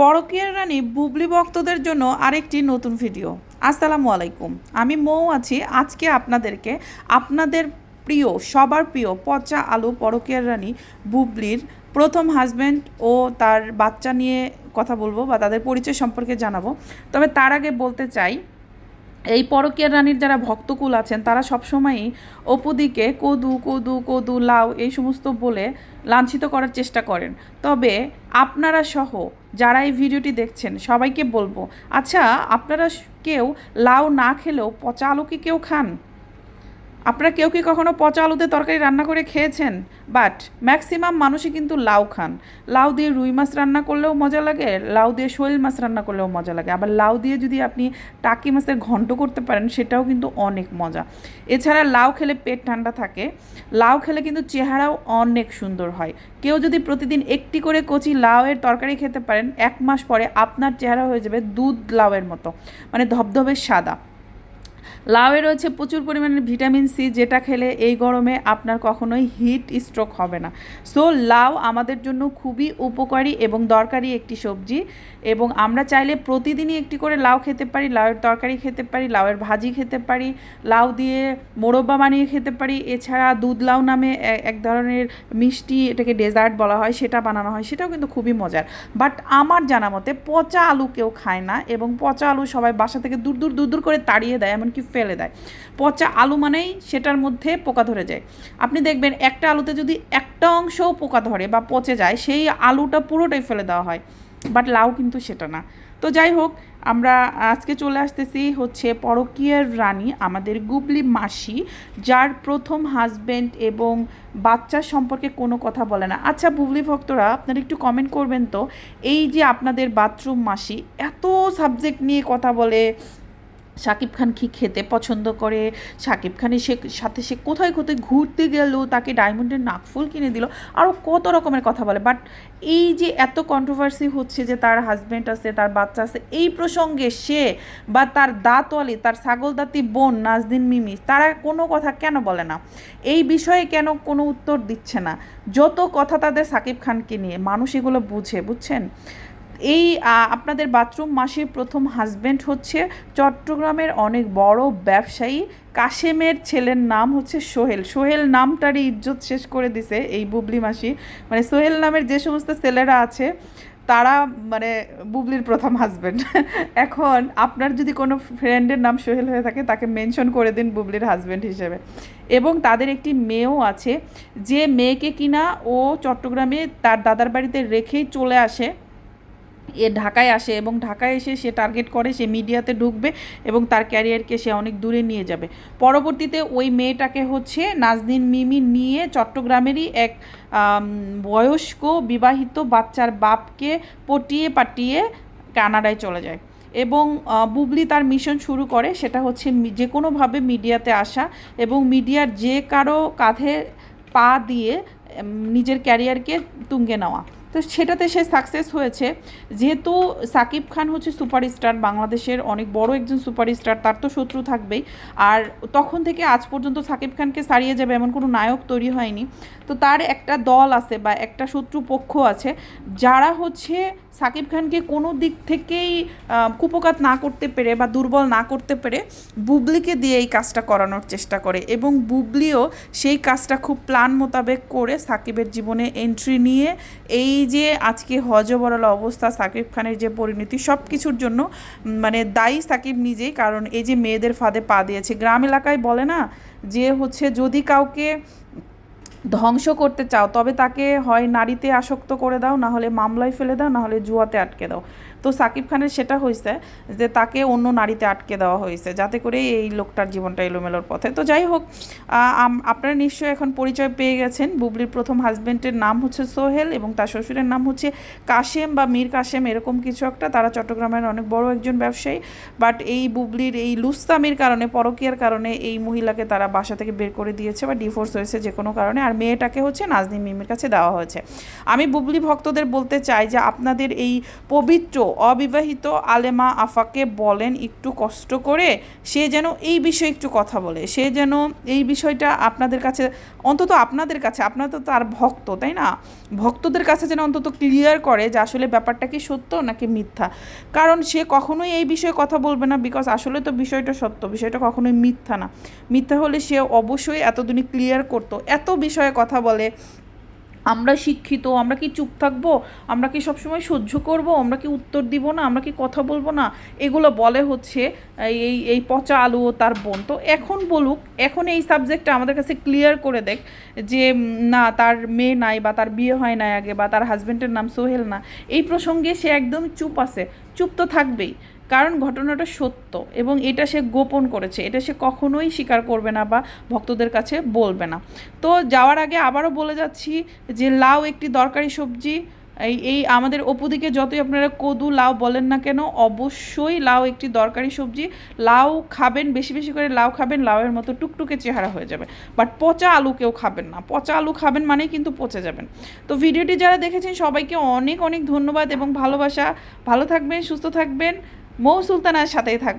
পরকীয়ার রানী বুবলি ভক্তদের জন্য আরেকটি নতুন ভিডিও। আসসালামু আলাইকুম। আমি মৌ আছি। আজকে আপনাদেরকে আপনাদের প্রিয়, সবার প্রিয় পচা আলু পরকীয়ার রানী বুবলির প্রথম হাজব্যান্ড ও তার বাচ্চা নিয়ে কথা বলব বা তাদের পরিচয় সম্পর্কে জানাব। তবে তার আগে বলতে চাই, এই পরকীয়ার রানীর যারা ভক্তকুল আছেন, তারা সবসময়ই অপুদিকে কদু কদু কদু, লাউ এই সমস্ত বলে লাঞ্ছিত করার চেষ্টা করেন। তবে আপনারা সহ যারা এই ভিডিওটি দেখছেন, সবাইকে বলব আচ্ছা আপনারা কেউ লাউ না খেলেও পচা আলু কি কেউ খান? আপনারা কেউ কি কখনো পচা আলুতে তরকারি রান্না করে খেয়েছেন? বাট ম্যাক্সিমাম মানুষই কিন্তু লাউ খান। লাউ দিয়ে রুই মাছ রান্না করলেও মজা লাগে, লাউ দিয়ে শোল মাছ রান্না করলেও মজা লাগে। আবার লাউ দিয়ে যদি আপনি টাকি মাছের ঘন্ট করতে পারেন, সেটাও কিন্তু অনেক মজা। এছাড়া লাউ খেলে পেট ঠান্ডা থাকে। লাউ খেলে কিন্তু চেহারাও অনেক সুন্দর হয়। কেউ যদি প্রতিদিন একটি করে কচি লাউয়ের তরকারি খেতে পারেন, এক মাস পরে আপনার চেহারা হয়ে যাবে দুধ লাউয়ের মতো। মানে ধবধবে সাদা। লাউয়ে রয়েছে প্রচুর পরিমাণে ভিটামিন সি, যেটা খেলে এই গরমে আপনার কখনোই হিট স্ট্রোক হবে না। সো, লাউ আমাদের জন্য খুবই উপকারী এবং দরকারি একটি সবজি এবং আমরা চাইলে প্রতিদিনই একটি করে লাউ খেতে পারি, লাউয়ের তরকারি খেতে পারি, লাউয়ের ভাজি খেতে পারি, লাউ দিয়ে মোরব্বা বানিয়ে খেতে পারি। এছাড়া দুধ লাউ নামে এক ধরনের মিষ্টি এটাকে ডেজার্ট বলা হয়, সেটা বানানো হয়, সেটাও কিন্তু খুবই মজার। বাট আমার জানা মতে পচা আলু কেউ খায় না এবং পচা আলু সবাই বাসা থেকে দূর দূর দূর দূর করে তাড়িয়ে দেয়, এমনকি ফেলে দেয়। পচা আলু মানেই সেটার মধ্যে পোকা ধরে যায়। আপনি দেখবেন একটা আলুতে যদি একটা অংশও পোকা ধরে বা পচে যায়, সেই আলুটা পুরোটাই ফেলে দেওয়া হয়। বাট লাউ কিন্তু সেটা না। তো যাই হোক, আমরা আজকে চলে আসতেছি হচ্ছে পরকীয়ার রানী, আমাদের গুবলি মাসি, যার প্রথম হাজবেন্ড এবং বাচ্চার সম্পর্কে কোনো কথা বলে না। আচ্ছা বুবলি ভক্তরা, আপনারা একটু কমেন্ট করবেন তো। এই যে আপনাদের বাথরুম মাসি, এত সাবজেক্ট নিয়ে কথা বলে শাকিব খান কি খেতে পছন্দ করে? শাকিব খানের সে সাথে সে কোথায় কোথায় ঘুরতে গেল? তাকে ডায়মন্ডের নাকফুল কিনে দিল। আরও কত রকমের কথা বলে। বাট এই যে এত কন্ট্রোভার্সি হচ্ছে যে তার হাজব্যান্ড আছে, তার বাচ্চা আছে, এই প্রসঙ্গে সে বা তার দাঁতওয়ালি তার ছাগলদাতি বোন নাজদিন মিমি, তারা কোনো কথা কেন বলে না? এই বিষয়ে কেন কোনো উত্তর দিচ্ছে না? যত কথা তাদের সাকিব খানকে নিয়ে, মানুষ এগুলো বুঝে, বুঝছেন? এই আপনাদের বাথরুম মাসির প্রথম হাজবেন্ড হচ্ছে চট্টগ্রামের অনেক বড় ব্যবসায়ী। কাশেমের ছেলের নাম হচ্ছে সোহেল। সোহেল নামটারই ইজ্জত শেষ করে দিছে এই বুবলি মাসি। মানে সোহেল নামের যে সমস্ত ছেলেরা আছে, তারা মানে বুবলির প্রথম হাজবেন্ড এখন আপনার যদি কোনো ফ্রেন্ডের নাম সোহেল হয়ে থাকে, তাকে মেনশন করে দিন বুবলির হাজব্যান্ড হিসেবে। এবং তাদের একটি মেয়েও আছে। যে মেয়েকে কিনা ও চট্টগ্রামে তার দাদার বাড়িতে রেখেই চলে আসে। এ ঢাকায় আসে এবং ঢাকায় এসে সে টার্গেট করে, সে মিডিয়াতে ঢুকবে এবং তার ক্যারিয়ারকে সে অনেক দূরে নিয়ে যাবে। পরবর্তীতে ওই মেয়েটাকে হচ্ছে নাজনীন মিমি নিয়ে চট্টগ্রামেরই এক বয়স্ক বিবাহিত বাচ্চার বাপকে পটিয়ে পাটিয়ে কানাডায় চলে যায় এবং বুবলি তার মিশন শুরু করে, সেটা হচ্ছে যে কোনোভাবে মিডিয়াতে আসা এবং মিডিয়ার যে কারও কাঁধে পা দিয়ে নিজের ক্যারিয়ারকে তুঙ্গে নেওয়া। তো সেটাতে সে সাকসেস হয়েছে। যেহেতু সাকিব খান হচ্ছে সুপারস্টার বাংলাদেশের অনেক বড় একজন সুপারস্টার তার তো শত্রু থাকবেই। আর তখন থেকে আজ পর্যন্ত সাকিব খানকে সারিয়ে যাবে এমন কোনো নায়ক তৈরি হয়নি। তো তার একটা দল আছে বা একটা শত্রু পক্ষ আছে, যারা হচ্ছে সাকিব খানকে কোনো দিক থেকেই কুপকাত না করতে পেরে বা দুর্বল না করতে পেরে বুবলিকে দিয়ে এই কাজটা করানোর চেষ্টা করে এবং বুবলিও সেই কাজটা খুব প্ল্যান মোতাবেক করে সাকিবের জীবনে এন্ট্রি নিয়ে এই যে আজকে হজবরল অবস্থা, সাকিব খানের যে পরিণতি সব কিছুর জন্য মানে দায়ী সাকিব নিজেই। কারণ এই যে মেয়েদের ফাঁদে পা দিয়েছে, গ্রাম এলাকায় বলে না যে হচ্ছে যদি কাউকে ধ্বংস করতে চাও, তবে তাকে হয় নারীতে আসক্ত করে দাও না হলে মামলায় ফেলে দাও না হলে জুয়াতে আটকে দাও। তো সাকিব খানের সেটা হয়েছে যে তাকে অন্য নারীতে আটকে দেওয়া হয়েছে যাতে করে এই লোকটার জীবনটা এলোমেলোর পথে। তো যাই হোক আপনারা নিশ্চয়ই এখন পরিচয় পেয়ে গেছেন। বুবলির প্রথম হাজবেন্ডের নাম হচ্ছে সোহেল এবং তার শ্বশুরের নাম হচ্ছে কাশেম বা মীর কাশেম, এরকম কিছু একটা। তারা চট্টগ্রামের অনেক বড় একজন ব্যবসায়ী। বাট এই বুবলির এই লুস্তামির কারণে, পরকীয়ার কারণে এই মহিলাকে তারা বাসা থেকে বের করে দিয়েছে বা ডিভোর্স হয়েছে যে কোনো কারণে। আর মেয়েটাকে হচ্ছে নাজনীন মিমের কাছে দেওয়া হয়েছে। আমি বুবলি ভক্তদের বলতে চাই যে আপনাদের এই পবিত্র, অবিবাহিত আলেমা আফাকে বলেন একটু কষ্ট করে, সে যেন এই বিষয়ে একটু কথা বলে। সে যেন এই বিষয়টা আপনাদের কাছে, অন্তত আপনাদের কাছে, আপনার তো তার ভক্ত, তাই না? ভক্তদের কাছে যেন অন্তত ক্লিয়ার করে যে আসলে ব্যাপারটা কি সত্য নাকি মিথ্যা। কারণ সে কখনোই এই বিষয়ে কথা বলবে না বিকজ আসলে তো বিষয়টা সত্য, বিষয়টা কখনোই মিথ্যা না। মিথ্যা হলে সে অবশ্যই এতদিনই ক্লিয়ার করতো। এত বিষয়ে কথা বলে, আমরা শিক্ষিত, আমরা কি চুপ থাকব? আমরা কি সবসময় সহ্য করব? আমরা কি উত্তর দিব না? আমরা কি কথা বলব না? এগুলো বলে হচ্ছে এই এই পচা আলু ও তার বোন। তো এখন বলুক, এখন এই সাবজেক্টটা আমাদের কাছে ক্লিয়ার করে দেখ যে না, তার মেয়ে নাই বা তার বিয়ে হয় নাই আগে বা তার হাজব্যান্ডের নাম সোহেল না। এই প্রসঙ্গে সে একদম চুপ আছে। চুপ তো থাকবেই। কারণ ঘটনাটা সত্য এবং এটা সে গোপন করেছে, এটা সে কখনোই স্বীকার করবে না বা ভক্তদের কাছে বলবে না। তো যাওয়ার আগে আবারও বলে যাচ্ছি যে লাউ একটি দরকারি সবজি, এই এই আমাদের অপুদিকে যতই আপনারা কদু, লাউ বলেন না কেন, অবশ্যই লাউ একটি দরকারি সবজি। লাউ খাবেন, বেশি বেশি করে লাউ খাবেন, লাউয়ের মতো টুকটুকে চেহারা হয়ে যাবে। বাট পচা আলু কেউ খাবেন না। পচা আলু খাবেন মানেই কিন্তু পচে যাবেন। তো ভিডিওটি যারা দেখেছেন সবাইকে অনেক অনেক ধন্যবাদ এবং ভালোবাসা। ভালো থাকবেন, সুস্থ থাকবেন। মৌ সুলতানার সাথেই থাকবেন